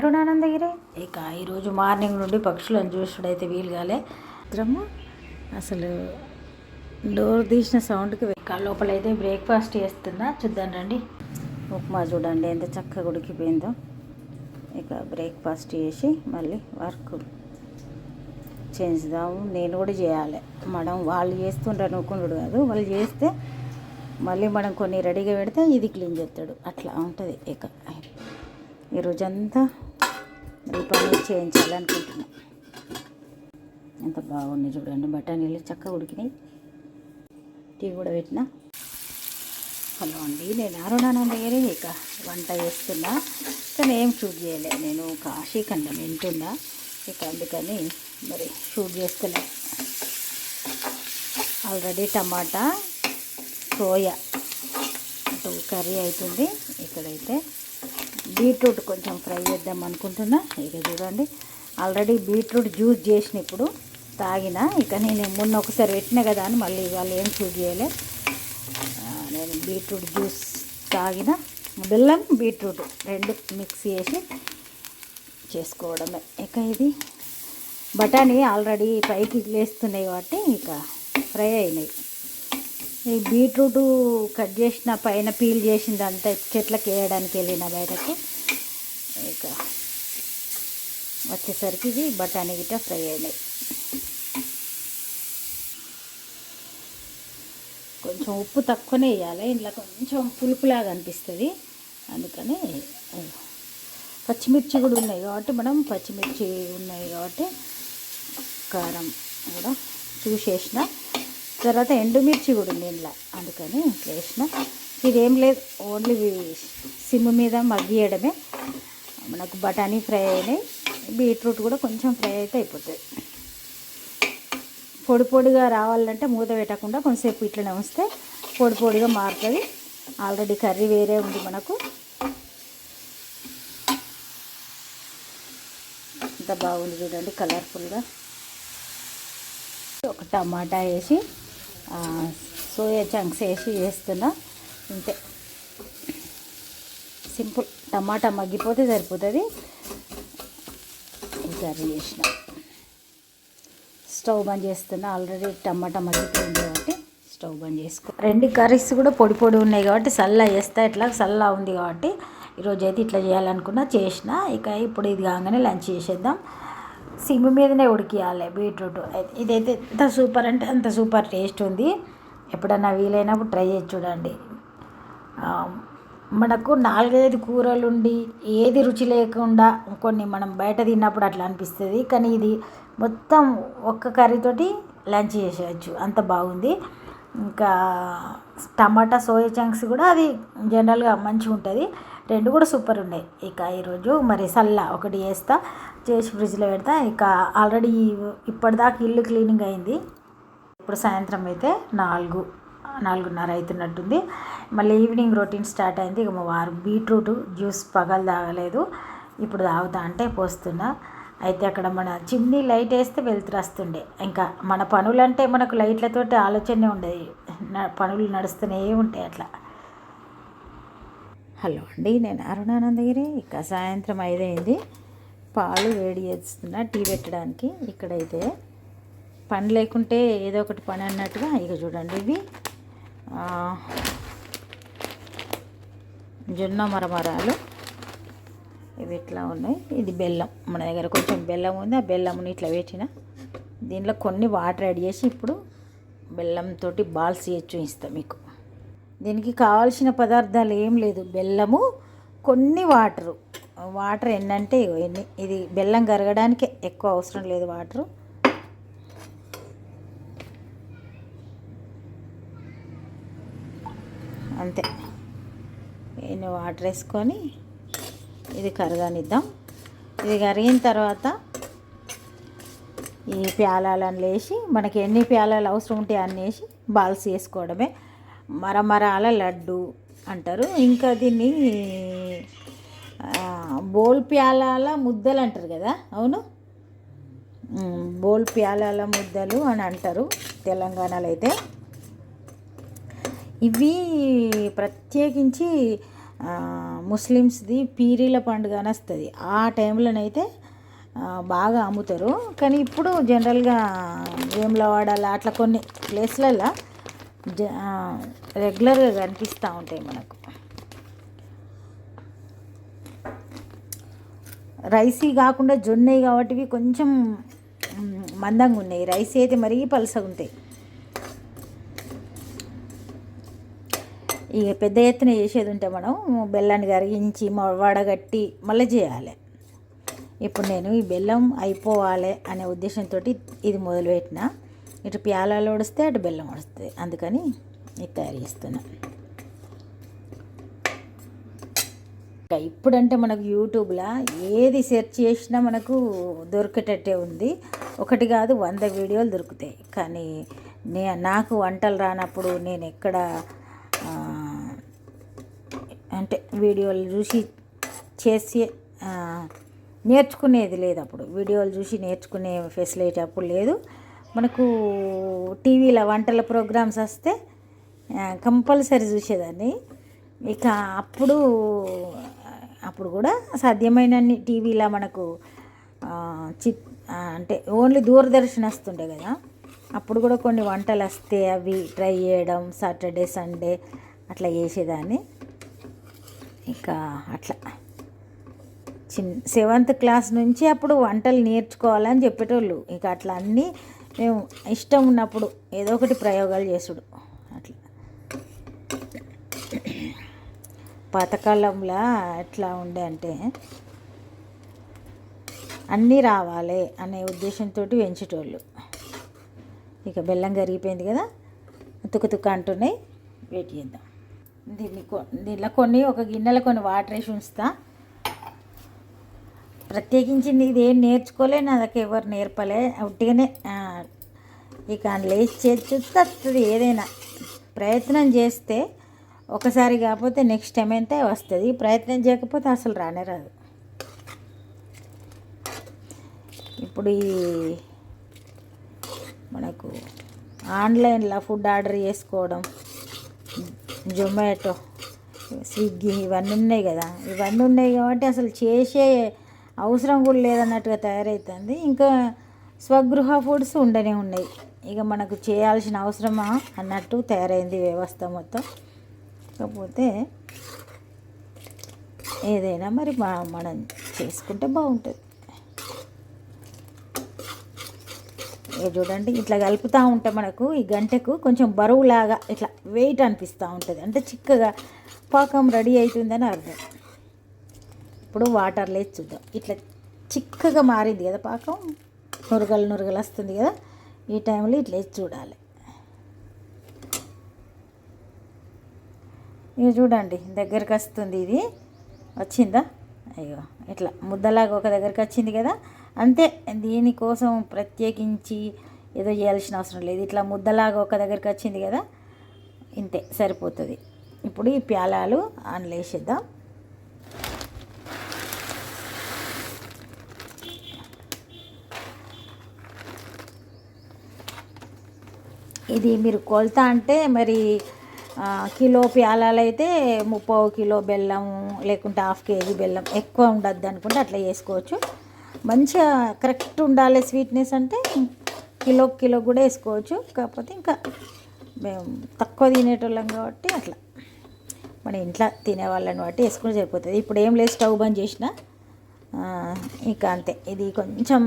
అరుణానందగిరి? ఇక ఈరోజు మార్నింగ్ నుండి పక్షులను చూసుడైతే వీలు కాలే. ఇద్దరము అసలు డోర్ తీసిన సౌండ్కి లోపలైతే బ్రేక్ఫాస్ట్ చేస్తున్నా. చూద్దాం రండి. ఉప్మా చూడండి ఎంత చక్కగా ఉడికిపోయిందో. ఇక బ్రేక్ఫాస్ట్ చేసి మళ్ళీ వర్క్ చేద్దాము నేను కూడా చేయాలి. మనం వాళ్ళు చేస్తుంటారు అనుకున్నాడు కాదు. వాళ్ళు చేస్తే మళ్ళీ మనం కొన్ని రెడీగా పెడితే ఇది క్లీన్ చేస్తాడు. అట్లా ఉంటుంది ఇక. ఈ రోజంతా చేయించాలనుకుంటున్నాను ఎంత బాగుంది చూడండి. బఠానీలు చక్కగా ఉడికినాయి. టీ కూడా పెట్టిన. హలో అండి నేను అరుణానంద గారి ఇక వంట చేస్తున్నా. కానీ ఏం షూట్ చేయలే. నేను కాశీ ఖండం వింటున్నా. ఇక అందుకని మరి షూట్ చేస్తలే. ఆల్రెడీ టమాటా సోయా అటు కర్రీ అవుతుంది. ఇక్కడైతే బీట్రూట్ కొంచెం ఫ్రై చేద్దాం అనుకుంటున్నా. ఇక చూడండి ఆల్రెడీ బీట్రూట్ జ్యూస్ చేసిన ఇప్పుడు తాగిన. ఇక నేను మొన్న ఒకసారి పెట్టిన కదా అని మళ్ళీ ఇవాళ ఏం చూజ్ చేయలే. నేను బీట్రూట్ జ్యూస్ తాగిన. బెల్లం బీట్రూట్ రెండు మిక్స్ చేసి చేసుకోవడమే. ఇక ఇది బఠానీ ఆల్రెడీ పైకి లేస్తున్నాయి కాబట్టి ఇక ఫ్రై అయినాయి. ఈ బీట్రూట్ కట్ చేసిన పైన పీల్ చేసింది అంతా చెట్లకి వేయడానికి వెళ్ళిన బయటకి. ఇక వచ్చేసరికి ఇది బఠానీ గిట్ట ఫ్రై అయినాయి. కొంచెం ఉప్పు తక్కువనే వేయాలి. ఇంట్లో కొంచెం పులుపులాగా అనిపిస్తుంది. అందుకని పచ్చిమిర్చి కూడా ఉన్నాయి కాబట్టి మనం పచ్చిమిర్చి ఉన్నాయి కాబట్టి కారం కూడా చూసేసిన. తర్వాత ఎండుమిర్చి కూడా ఉంది ఇంట్లో అందుకని ఇట్లా వేసిన. ఇదేం లేదు ఓన్లీ సిమ్ మీద మగ్గియడమే. మనకు బఠానీ ఫ్రై అయినాయి. బీట్రూట్ కూడా కొంచెం ఫ్రై అయితే అయిపోతుంది పొడి పొడిగా రావాలంటే మూత పెట్టకుండా కొంచెంసేపు ఇట్లనే ఉంచితే పొడి పొడిగా మారుతుంది. ఆల్రెడీ కర్రీ వేరే ఉంది మనకు. ఎంత బాగుంది చూడండి కలర్ఫుల్గా ఒక టమాటా వేసి సోయా చంక్స్ వేసి వేస్తున్నా. ఇంతే. సింపుల్ టమాటా మగ్గిపోతే సరిపోతుంది. ఈ కర్రీ చేసిన. స్టవ్ బంద్ చేస్తున్నా. ఆల్రెడీ టమాటా మగ్గిపోయింది కాబట్టి స్టవ్ బంద్ చేసుకో. రెండు కర్రీస్ కూడా పొడి పొడి ఉన్నాయి కాబట్టి సల్లా వేస్తే ఇట్లా సల్లా ఉంది కాబట్టి ఈరోజు అయితే ఇట్లా చేయాలనుకున్నా చేసిన. ఇక ఇప్పుడు ఇది కాగానే లంచ్ చేసేద్దాం. సిమ్ మీదనే ఉడికియాలి బీట్రూట్. ఇదైతే ఎంత సూపర్ అంటే అంత సూపర్ టేస్ట్ ఉంది. ఎప్పుడన్నా వీలైనప్పుడు ట్రై చేసి చూడండి. మనకు నాలుగైదు కూరలు ఉండి ఏది రుచి లేకుండా కొన్ని మనం బయట తిన్నప్పుడు అట్లా అనిపిస్తుంది. కానీ ఇది మొత్తం ఒక్క కర్రీతోటి లంచ్ చేసేయచ్చు. అంత బాగుంది. ఇంకా టమాటా సోయా చంక్స్ కూడా అది జనరల్గా మంచిగా ఉంటుంది రెండు కూడా సూపర్ ఉన్నాయి. ఇక ఈరోజు మరి సల్లా ఒకటి వేస్తా చేసి ఫ్రిడ్జ్లో పెడతా. ఇక ఆల్రెడీ ఇప్పటిదాకా ఇల్లు క్లీనింగ్ అయింది. ఇప్పుడు సాయంత్రం అయితే నాలుగు నాలుగున్నర అవుతున్నట్టుంది. మళ్ళీ ఈవినింగ్ రొటీన్ స్టార్ట్ అయింది. ఇక మా వారు బీట్రూట్ జ్యూస్ పగలు తాగలేదు. ఇప్పుడు తాగుతా అంటే పోస్తున్నా. అయితే అక్కడ మన చిమ్నీ లైట్ వేస్తే వెళ్తురు వస్తుండే ఇంకా మన పనులంటే మనకు లైట్లతోటి ఆలోచనే ఉండదు. పనులు నడుస్తూనే ఉంటాయి అట్లా. హలో అండి నేను అరుణానందగిరి ఇక సాయంత్రం ఐదైంది. పాలు వేడి చేస్తున్నా టీ పెట్టడానికి. ఇక్కడైతే పని లేకుంటే ఏదో ఒకటి పని అన్నట్టుగా ఇక చూడండి ఇవి. జొన్న మరమరాలు. ఇవి ఇట్లా ఉన్నాయి. ఇది బెల్లం. మన దగ్గర కొంచెం బెల్లం ఉంది. ఆ బెల్లంని ఇట్లా పెట్టిన. దీంట్లో కొన్ని వాటర్ యాడ్ చేసి ఇప్పుడు బెల్లంతో బాల్స్ చేసి చూపిస్తాం మీకు. దీనికి కావాల్సిన పదార్థాలు ఏం లేదు. బెల్లము కొన్ని వాటరు. వాటర్ ఎన్నంటే ఇగో ఎన్ని ఇది బెల్లం కరగడానికే ఎక్కువ అవసరం లేదు వాటరు. అంతే. ఎన్ని వాటర్ వేసుకొని ఇది కరగనిద్దాం. ఇది కరిగిన తర్వాత ఈ ప్యాలాలను లేచి మనకి ఎన్ని ప్యాలాలు అవసరం ఉంటే అన్నీ వేసి బాల్స్ వేసుకోవడమే. మరమరాల లడ్డు అంటారు. ఇంకా దీన్ని బోల్ప్యాలాల బోల్ ప్యాలాల ముద్దలు అంటారు కదా అవును? ఉమ్, బోల్ ప్యాలాల ముద్దలు అని అంటారు తెలంగాణలో అయితే ఇవి ప్రత్యేకించి ముస్లిమ్స్ది పీరీల పండుగ అని వస్తుంది. ఆ టైంలోనైతే బాగా అమ్ముతారు. కానీ ఇప్పుడు జనరల్గా వేములవాడల అట్లా కొన్ని ప్లేస్లలో రెగ్యులర్గా కనిపిస్తూ ఉంటాయి మనకు. రైసీ కాకుండా జొన్నవి కాబట్టి ఇవి కొంచెం మందంగా ఉన్నాయి. రైస్ అయితే మరీ పలసగా ఉంటాయి. ఇక పెద్ద ఎత్తున చేసేది ఉంటే మనం బెల్లాన్ని కరిగించి వడగట్టి మళ్ళీ చేయాలి. ఇప్పుడు నేను ఈ బెల్లం అయిపోవాలి అనే ఉద్దేశంతో ఇది మొదలుపెట్టిన. ఇటు ప్యాలాలు వడిస్తే అటు బెల్లం వడుస్తుంది అందుకని ఇది తయారు చేస్తున్నా. ఇంకా ఇప్పుడంటే మనకు యూట్యూబ్లో ఏది సెర్చ్ చేసినా మనకు దొరికేటట్టే ఉంది. ఒకటి కాదు వంద వీడియోలు దొరుకుతాయి. కానీ నే నాకు వంటలు రానప్పుడు నేను ఎక్కడ అంటే వీడియోలు చూసి చేసి నేర్చుకునేది లేదు అప్పుడు. వీడియోలు చూసి నేర్చుకునే ఫెసిలిటీ అప్పుడు లేదు. మనకు టీవీలో వంటల ప్రోగ్రామ్స్ వస్తే కంపల్సరీ చూసేదాన్ని. ఇక అప్పుడు అప్పుడు కూడా సాధ్యమైనన్ని టీవీలో మనకు చి అంటే ఓన్లీ దూరదర్శన్ వస్తుండే కదా. అప్పుడు కూడా కొన్ని వంటలు వస్తే అవి ట్రై చేయడం సాటర్డే సండే అట్లా చేసేదాన్ని. ఇంకా అట్లా. చిన్ సెవెంత్ క్లాస్ నుంచి అప్పుడు వంటలు నేర్చుకోవాలని చెప్పేటోళ్ళు. ఇక అట్లా అన్నీ మేము ఇష్టం ఉన్నప్పుడు ఏదో ఒకటి ప్రయోగాలు చేసుడు. అట్లా. పాతకాలంలో ఎట్లా ఉండే అంటే అన్నీ రావాలి అనే ఉద్దేశంతో పెంచేటోళ్ళు. ఇక బెల్లం కరిగిపోయింది కదా తుక్క తుక్క అంటున్నాయి వెయిట్ చేద్దాం. దీన్ని కొ- దీనిలో కొన్ని ఒక గిన్నెలో కొన్ని వాటర్ వేసి ఉంచుతా. ప్రత్యేకించింది ఇదేం నేర్చుకోలే నాదకి ఎవరు నేర్పలే. ఉట్టిగానే ఇక లేచి చేసి చూస్తే వస్తుంది ఏదైనా. ప్రయత్నం చేస్తే ఒకసారి కాకపోతే నెక్స్ట్ టైం అయితే వస్తుంది. ప్రయత్నం చేయకపోతే అసలు రానే రాదు. ఇప్పుడు ఈ మనకు ఆన్లైన్లో ఫుడ్ ఆర్డర్ చేసుకోవడం జొమాటో స్విగ్గీ ఇవన్నీ ఉన్నాయి కదా. ఇవన్నీ ఉన్నాయి కాబట్టి అసలు చేసే అవసరం కూడా లేదన్నట్టుగా తయారవుతుంది ఇంకా స్వగృహ ఫుడ్స్ ఉండనే ఉన్నాయి. ఇక మనకు చేయాల్సిన అవసరమా అన్నట్టు తయారైంది వ్యవస్థ మొత్తం. కాకపోతే ఏదైనా మరి మనం చేసుకుంటే బాగుంటుంది. ఇక చూడండి ఇట్లా కలుపుతూ ఉంటే మనకు ఈ గంటకు కొంచెం బరువులాగా ఇట్లా వెయిట్ అనిపిస్తూ ఉంటుంది. అంటే చిక్కగా పాకం రెడీ అవుతుందని అర్థం. ఇప్పుడు వాటర్ లేచి చూద్దాం. ఇట్లా చిక్కగా మారింది కదా పాకం. నురగలు నురగలు వస్తుంది కదా. ఈ టైంలో ఇట్లా వేసి చూడాలి. ఇది చూడండి దగ్గరికి వస్తుంది ఇది. వచ్చిందా? అయ్యో ఇట్లా ముద్దలాగా ఒక దగ్గరికి వచ్చింది కదా. అంతే దీనికోసం ప్రత్యేకించి ఏదో చేయాల్సిన అవసరం లేదు. ఇట్లా ముద్దలాగా ఒక దగ్గరికి వచ్చింది కదా. ఇంతే సరిపోతుంది. ఇప్పుడు ఈ ప్యాలాలు ఆన్లో ఇది మీరు కొలత అంటే మరి కిలో ప్యాలాలు అయితే ముప్పై కిలో బెల్లం లేకుంటే హాఫ్ కేజీ బెల్లం ఎక్కువ ఉండద్దు అనుకుంటే అట్లా చేసుకోవచ్చు మంచిగా కరెక్ట్ ఉండాలి స్వీట్నెస్ అంటే కిలో కిలో కూడా వేసుకోవచ్చు. కాకపోతే ఇంకా మేము తక్కువ తినేటోళ్ళం కాబట్టి అట్లా. మన ఇంట్లో తినేవాళ్ళని బట్టి వేసుకుని సరిపోతుంది. ఇప్పుడు ఏం లేదు స్టవ్ బంద్ చేసిన. ఇంకా అంతే. ఇది కొంచెం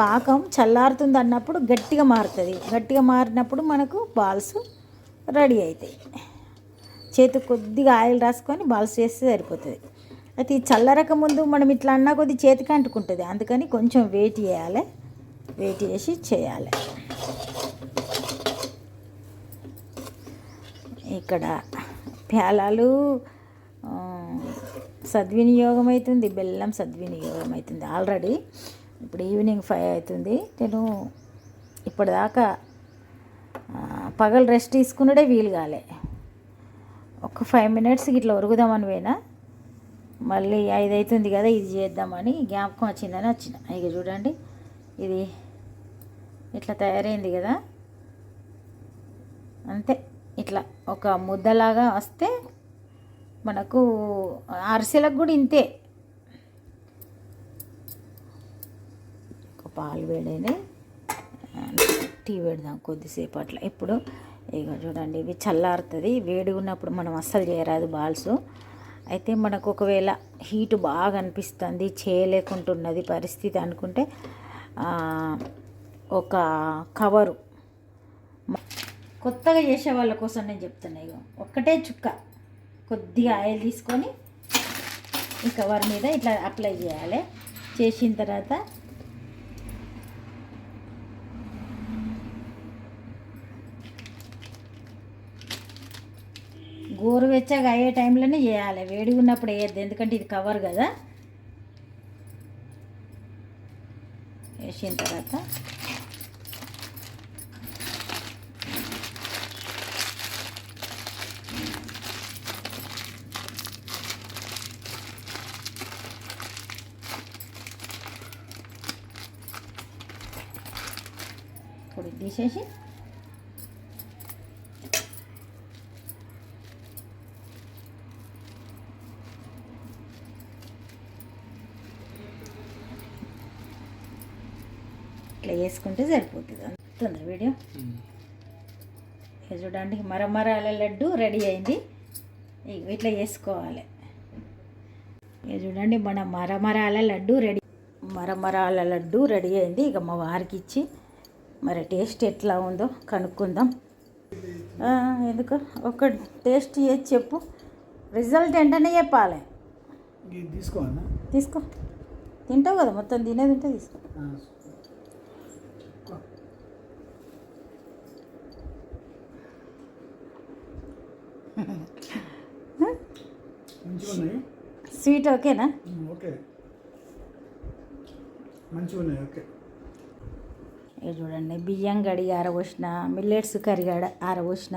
పాకం చల్లారుతుంది అన్నప్పుడు గట్టిగా మారుతుంది. గట్టిగా మారినప్పుడు మనకు బాల్స్ రెడీ అవుతాయి. చేతికి కొద్దిగా ఆయిల్ రాసుకొని బాల్స్ చేస్తే సరిపోతుంది. అయితే ఈ చల్లరక ముందు మనం ఇట్లా అన్నా కొద్ది చేతికి అంటుకుంటుంది. అందుకని కొంచెం వెయిట్ చేయాలి. వెయిట్ చేసి చేయాలి. ఇక్కడ ప్యాలాలు సద్వినియోగం అవుతుంది. బెల్లం సద్వినియోగం అవుతుంది. ఆల్రెడీ ఇప్పుడు ఈవినింగ్ ఫైవ్ అవుతుంది. నేను ఇప్పటిదాకా పగలు రెస్ట్ తీసుకున్నడే వీలు కాలే. ఒక ఫైవ్ మినిట్స్ ఇట్లా ఒరుగుదామని పోయినా. మళ్ళీ ఐదు అవుతుంది కదా ఇది చేద్దామని జ్ఞాపకం వచ్చిందని వచ్చిన. ఇక చూడండి ఇది ఇట్లా తయారైంది కదా. అంతే ఇట్లా ఒక ముద్దలాగా వస్తే మనకు అరిసెలకు కూడా ఇంతే. పాలు వేడైనా టీ పెడదాం కొద్దిసేపు అట్లా. ఇప్పుడు ఇక చూడండి ఇవి చల్లారుతుంది. వేడి ఉన్నప్పుడు మనం అస్సలు చేయరాదు బాల్స్. అయితే మనకు ఒకవేళ హీట్ బాగా అనిపిస్తుంది చేయలేకుంటున్నది పరిస్థితి అనుకుంటే ఒక కవరు. కొత్తగా చేసే వాళ్ళ కోసం నేను చెప్తున్నా ఇక ఒక్కటే చుక్క. కొద్దిగా ఆయిల్ తీసుకొని ఈ కవర్ మీద ఇట్లా అప్లై చేయాలి. చేసిన తర్వాత గోరువెచ్చగా అయ్యే టైంలోనే చేయాలి. వేడిగా ఉన్నప్పుడు వేయద్దు ఎందుకంటే ఇది కవర్ కదా. వేసిన తర్వాత ఇప్పుడు తీసేసి ఇట్లా వేసుకుంటే సరిపోతుంది. అంతుందా వీడియో. చూడండి మరమరాల లడ్డు రెడీ అయింది. ఇట్లా చేసుకోవాలి. ఇక చూడండి మన మరమరాల లడ్డు రెడీ. మరమరాల లడ్డు రెడీ అయింది. ఇక మా వారికి ఇచ్చి మరి టేస్ట్ ఎట్లా ఉందో కనుక్కుందాం. ఎందుకు? ఒక టేస్ట్ చేసి చెప్పు. రిజల్ట్ వెంటనే చెప్పాలి. తీసుకోవాలా తీసుకో తింటావు కదా మొత్తం తినేది ఉంటే తీసుకో. స్వీట్ ఓకేనా? ఓకే. మంచిగా ఓకే. ఇక చూడండి బియ్యం గడిగి ఆరబోసిన మిల్లెట్స్ కర్రీ ఆడ ఆరబోసిన.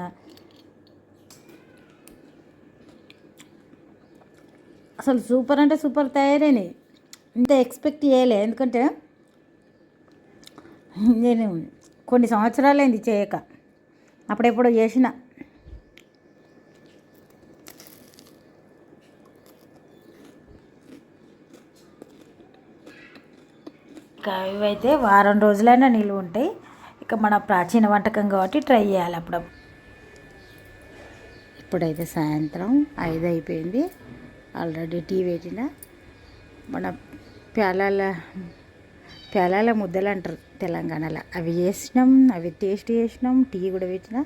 అసలు సూపర్ అంటే సూపర్ తయారైనాయి. ఇంత ఎక్స్పెక్ట్ చేయలే ఎందుకంటే నేను కొన్ని సంవత్సరాలైంది చేయక. అప్పుడెప్పుడో చేసిన. ఇవైతే వారం రోజులైనా నిలువ ఉంటాయి. ఇక మన ప్రాచీన వంటకం కాబట్టి ట్రై చేయాలి అప్పుడప్పుడు. ఇప్పుడైతే సాయంత్రం ఐదు అయిపోయింది. ఆల్రెడీ టీ పెట్టిన. మన ప్యాలాల ప్యాలాల ముద్దలు అంటారు తెలంగాణలో. అవి చేసినాం అవి టేస్ట్ చేసినాం టీ కూడా పెట్టిన.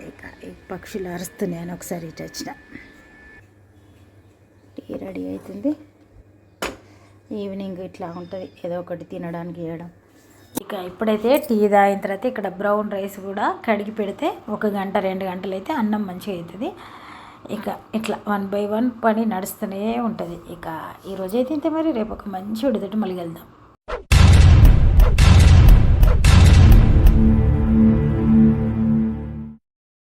ఇక ఈ పక్షులు అరుస్తున్నాయి అని ఒకసారి ఇటు వచ్చిన. టీ రెడీ అవుతుంది. ఈవినింగ్ ఇట్లా ఉంటుంది. ఏదో ఒకటి తినడానికి వేయడం ఇక ఇప్పుడైతే టీ తాగిన తర్వాత ఇక్కడ బ్రౌన్ రైస్ కూడా కడిగి పెడితే ఒక గంట రెండు గంటలు అయితే అన్నం మంచిగా అవుతుంది ఇక ఇట్లా వన్ బై వన్ పని నడుస్తూనే ఉంటుంది. ఇక ఈరోజు అయితే ఇంతే మరి. రేపు ఒక మంచి ఉడితోటి మళ్ళీ వెళ్దాం